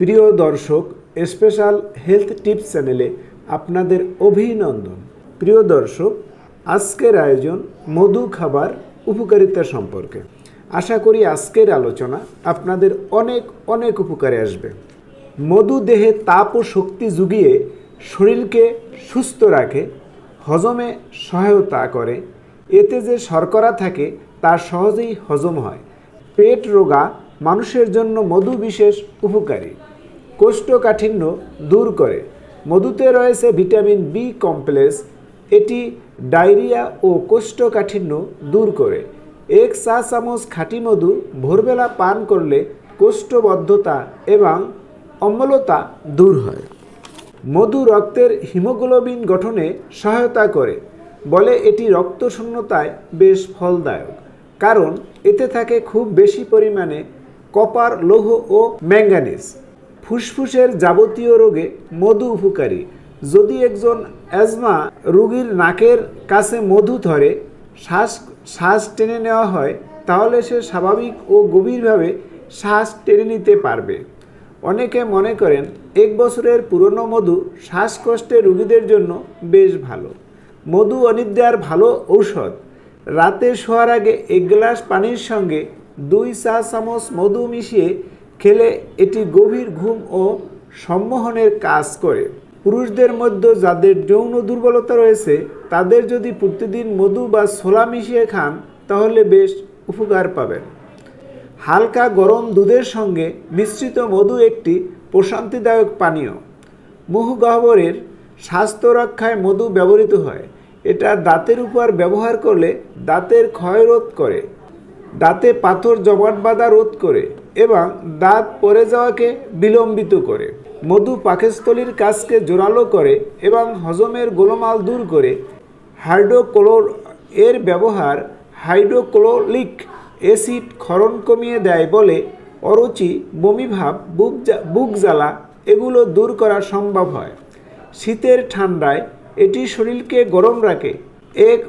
প্রিয় দর্শক special health tips চ্যানেলে আপনাদের অভিনন্দন। প্রিয় দর্শক, আজকের আয়োজন মধু খাবার উপকারিতা সম্পর্কে। আশা করি আজকের আলোচনা আপনাদের অনেক অনেক উপকারে আসবে। মধু দেহে তাপ ও শক্তি জুগিয়ে শরীরকে সুস্থ রাখে, হজমে সহায়তা করে। এতে যে শর্করা থাকে, তা সহজেই হজম হয়। পেট রোগা মানুষের জন্য মধু বিশেষ উপকারী। কোষ্ঠকাঠিন্য দূর করে। মধুতে রয়েছে ভিটামিন বি কমপ্লেক্স। এটি ডায়রিয়া ও কোষ্ঠকাঠিন্য দূর করে। এক চা চামচ খাঁটি মধু ভোরবেলা পান করলে কোষ্ঠবদ্ধতা এবং অম্লতা দূর হয়। মধু রক্তের হিমোগ্লোবিন গঠনে সহায়তা করে, বলে এটি রক্ত শূন্যতায় বেশ ফলদায়ক। কারণ এতে থাকে খুব বেশি পরিমাণে কপার, লৌহ ও ম্যাঙ্গানিজ। ফুসফুসের যাবতীয় রোগে মধু উপকারী। যদি একজন অ্যাজমা রুগীর নাকের কাছে মধু ধরে, শ্বাস শ্বাস টেনে নেওয়া হয়, তাহলে সে স্বাভাবিক ও গভীরভাবে শ্বাস টেনে নিতে পারবে। অনেকে মনে করেন, এক বছরের পুরনো মধু শ্বাসকষ্টে রুগীদের জন্য বেশ ভালো। মধু অনিদ্রার ভালো ঔষধ। রাতে শোয়ার আগে এক গ্লাস পানির সঙ্গে দুই চা চামচ মধু মিশিয়ে খেলে এটি গভীর ঘুম ও সম্মোহনের কাজ করে। পুরুষদের মধ্যে যাদের যৌন দুর্বলতা রয়েছে, তাদের যদি প্রতিদিন মধু বা ছোলা মিশিয়ে খান, তাহলে বেশ উপকার পাবেন। হালকা গরম দুধের সঙ্গে মিশ্রিত মধু একটি প্রশান্তিদায়ক পানীয়। মুখগহ্বরের স্বাস্থ্য রক্ষায় মধু ব্যবহৃত হয়। এটা দাঁতের উপর ব্যবহার করলে দাঁতের ক্ষয় রোধ করে। দাঁতে পাথর জমাট বাঁধা রোধ করে। এবং দাঁত পরে যাওয়াকে বিলম্বিত করে। মধু পাকস্থলীর কাজকে জোরালো করে এবং হজমের গোলমাল দূর করে হাইড্রোক্লোর এর ব্যবহার হাইড্রোক্লোরিক অ্যাসিড ক্ষরণ কমিয়ে দেয় বলে অরুচি, বমিভাব, বুক বুক জ্বালা এগুলো দূর করা সম্ভব হয়। শীতের ঠান্ডায় এটি শরীরকে গরম রাখে। এক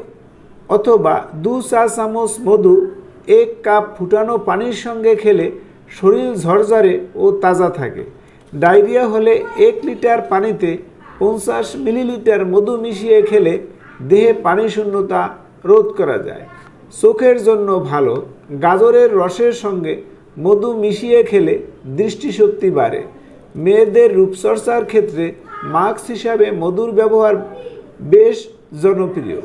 অথবা দু চা চামচ মধু, এক কাপ ফুটানো পানির সঙ্গে খেলে শরীর ঝরঝরে ও তাজা থাকে। ডায়রিয়া হলে এক লিটার পানিতে পঞ্চাশ মিলিলিটার মধু মিশিয়ে খেলে দেহে পানি শূন্যতা রোধ করা যায়। চোখের জন্য ভালো, গাজরের রসের সঙ্গে মধু মিশিয়ে খেলে দৃষ্টিশক্তি বাড়ে। মেয়েদের রূপচর্চার ক্ষেত্রে মাস্ক হিসাবে মধুর ব্যবহার বেশ জনপ্রিয়।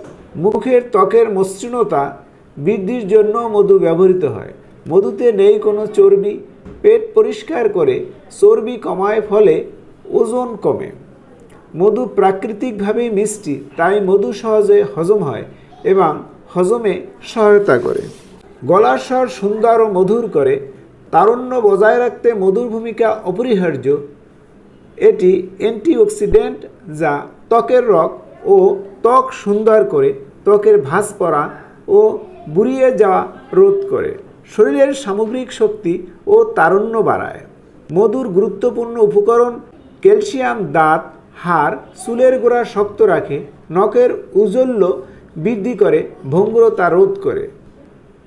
মুখের ত্বকের মসৃণতা বৃদ্ধির জন্য মধু ব্যবহৃত হয়। মধুতে নেই কোনো চর্বি, পেট পরিষ্কার করে চর্বি কমায় ফলে ওজন কমে। মধু প্রাকৃতিকভাবেই মিষ্টি, তাই মধু সহজে হজম হয় এবং হজমে সহায়তা করে। গলার স্বর সুন্দর ও মধুর করে, তারুণ্য বজায় রাখতে মধুর ভূমিকা অপরিহার্য। এটি অ্যান্টিঅক্সিডেন্ট যা ত্বকের রক ও ত্বক সুন্দর করে, ত্বকের ভাঁজ পড়া ও বুড়িয়ে যাওয়া রোধ করে। শরীরের সামগ্রিক শক্তি ও তারুণ্য বাড়ায়। মধুর গুরুত্বপূর্ণ উপকরণ ক্যালসিয়াম, দাঁত, হাড়, চুলের গোড়া শক্ত রাখে, নখের উজ্জ্বল্য বৃদ্ধি করে, ভঙ্গুরতা রোধ করে।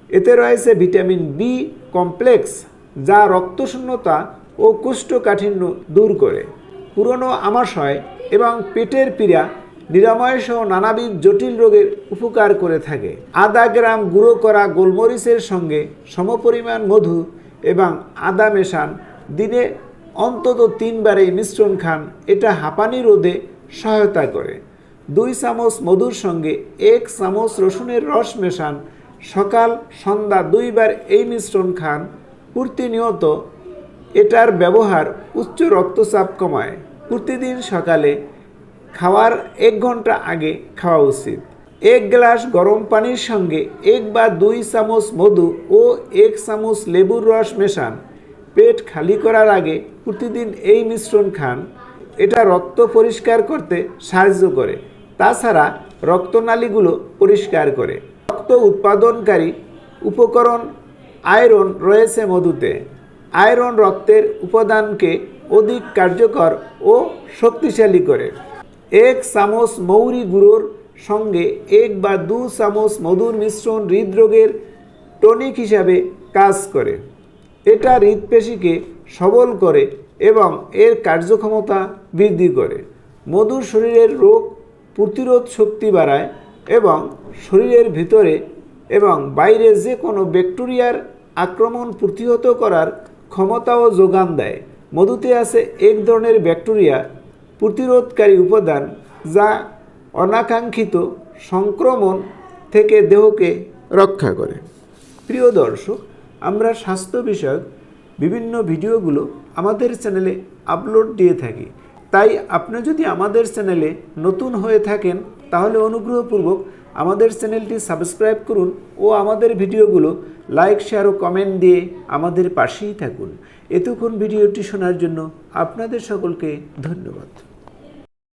এতে রয়েছে ভিটামিন বি কমপ্লেক্স, যা রক্তশূন্যতা ও কোষ্ঠকাঠিন্য দূর করে। পুরনো আমাশয় এবং পেটের পীড়া নিরাময় সহ নানাবিধ জটিল রোগের উপকার করে থাকে। আধা গ্রাম গুঁড়ো করা গোলমরিচের সঙ্গে সমপরিমাণ মধু এবং আদা মেশান দিনে অন্তত তিনবার এই মিশ্রণ খান। এটা হাঁপানি রোধে সহায়তা করে। দুই চামচ মধুর সঙ্গে এক চামচ রসুনের রস মেশান। সকাল, সন্ধ্যা দুইবার এই মিশ্রণ খান। প্রতিনিয়ত এটার ব্যবহার উচ্চ রক্তচাপ কমায়। প্রতিদিন সকালে খাওয়ার এক ঘণ্টা আগে খাওয়া উচিত। এক গ্লাস গরম পানির সঙ্গে এক বা দুই চামচ মধু ও এক চামচ লেবুর রস মেশান। পেট খালি করার আগে প্রতিদিন এই মিশ্রণ খান। এটা রক্ত পরিষ্কার করতে সাহায্য করে। তাছাড়া রক্তনালীগুলো পরিষ্কার করে। রক্ত উৎপাদনকারী উপকরণ আয়রন রয়েছে মধুতে। আয়রন রক্তের উপাদানকে অধিক কার্যকর ও শক্তিশালী করে। এক চামচ মৌরি গুঁড়োর সঙ্গে এক বা দু চামচ মধুর মিশ্রণ হৃদরোগের টনিক হিসাবে কাজ করে। এটা হৃদপেশিকে সবল করে এবং এর কার্যক্ষমতা বৃদ্ধি করে। মধু শরীরের রোগ প্রতিরোধ শক্তি বাড়ায় এবং শরীরের ভিতরে এবং বাইরে যে কোনো ব্যাকটেরিয়ার আক্রমণ প্রতিহত করার ক্ষমতাও যোগান দেয়। মধুতে আছে এক ধরনের ব্যাকটেরিয়া প্রতিরোধকারী উপাদান যা অনাকাঙ্ক্ষিত সংক্রমণ থেকে দেহকে রক্ষা করে। প্রিয় দর্শক, আমরা স্বাস্থ্য বিষয়ক বিভিন্ন ভিডিওগুলো আমাদের চ্যানেলে আপলোড দিয়ে থাকি। তাই আপনি যদি আমাদের চ্যানেলে নতুন হয়ে থাকেন, তাহলে অনুগ্রহপূর্বক আমাদের চ্যানেলটি সাবস্ক্রাইব করুন ও আমাদের ভিডিওগুলো লাইক, শেয়ার ও কমেন্ট দিয়ে আমাদের পাশেই থাকুন। এতক্ষণ ভিডিওটি শোনার জন্য আপনাদের সকলকে ধন্যবাদ।